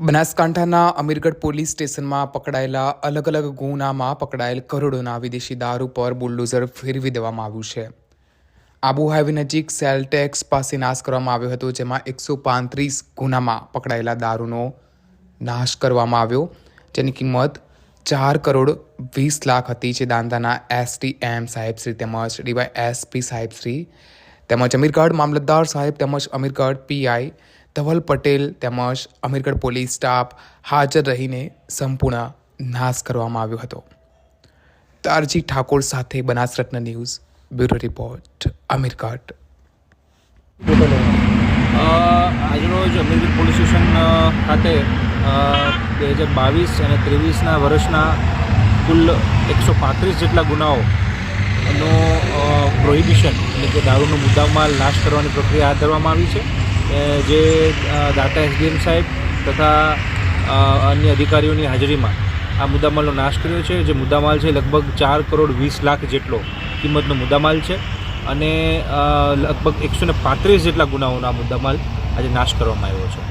બનાસકાંઠાના અમીરગઢ પોલીસ સ્ટેશનમાં પકડાયેલા અલગ અલગ ગુનામાં પકડાયેલ કરોડોના વિદેશી દારૂ પર બુલડોઝર ફેરવી દેવામાં આવ્યું છે. આબુ હાઈવે નજીક સેલટેક્સ પાસે નાશ કરવામાં આવ્યો હતો, જેમાં એકસો પાંત્રીસ ગુનામાં પકડાયેલા દારૂનો નાશ કરવામાં આવ્યો. જેની કિંમત ચાર કરોડ વીસ લાખ હતી, જે દાંતાના એસટી એમ સાહેબશ્રી તેમજ ડીવાય એસપી સાહેબશ્રી તેમજ અમીરગઢ મામલતદાર સાહેબ તેમજ અમીરગઢ પીઆઈ ધવલ પટેલ તેમજ અમીરગઢ પોલીસ સ્ટાફ હાજર રહીને સંપૂર્ણ નાશ કરવામાં આવ્યો હતો. તારજી ઠાકોર સાથે Banasratna news bureau report, Amirgadh. આજરોજ અમીરગઢ પોલીસ સ્ટેશન ખાતે બે હજાર બાવીસ અને ત્રેવીસના વર્ષના કુલ એકસો પાંત્રીસ જેટલા ગુનાઓનો પ્રોહિબિશન, એટલે કે દારૂનો મુદ્દામાં નાશ કરવાની પ્રક્રિયા હાથ ધરવામાં આવી છે. જે દાતા એસડીએમ સાહેબ તથા અન્ય અધિકારીઓની હાજરીમાં આ મુદ્દામાલનો નાશ કર્યો છે. જે મુદ્દામાલ છે લગભગ ચાર કરોડ વીસ લાખ જેટલો કિંમતનો મુદ્દામાલ છે અને લગભગ એકસો ને પાંત્રીસ જેટલા ગુનાઓનો મુદ્દામાલ આજે નાશ કરવામાં આવ્યો છે.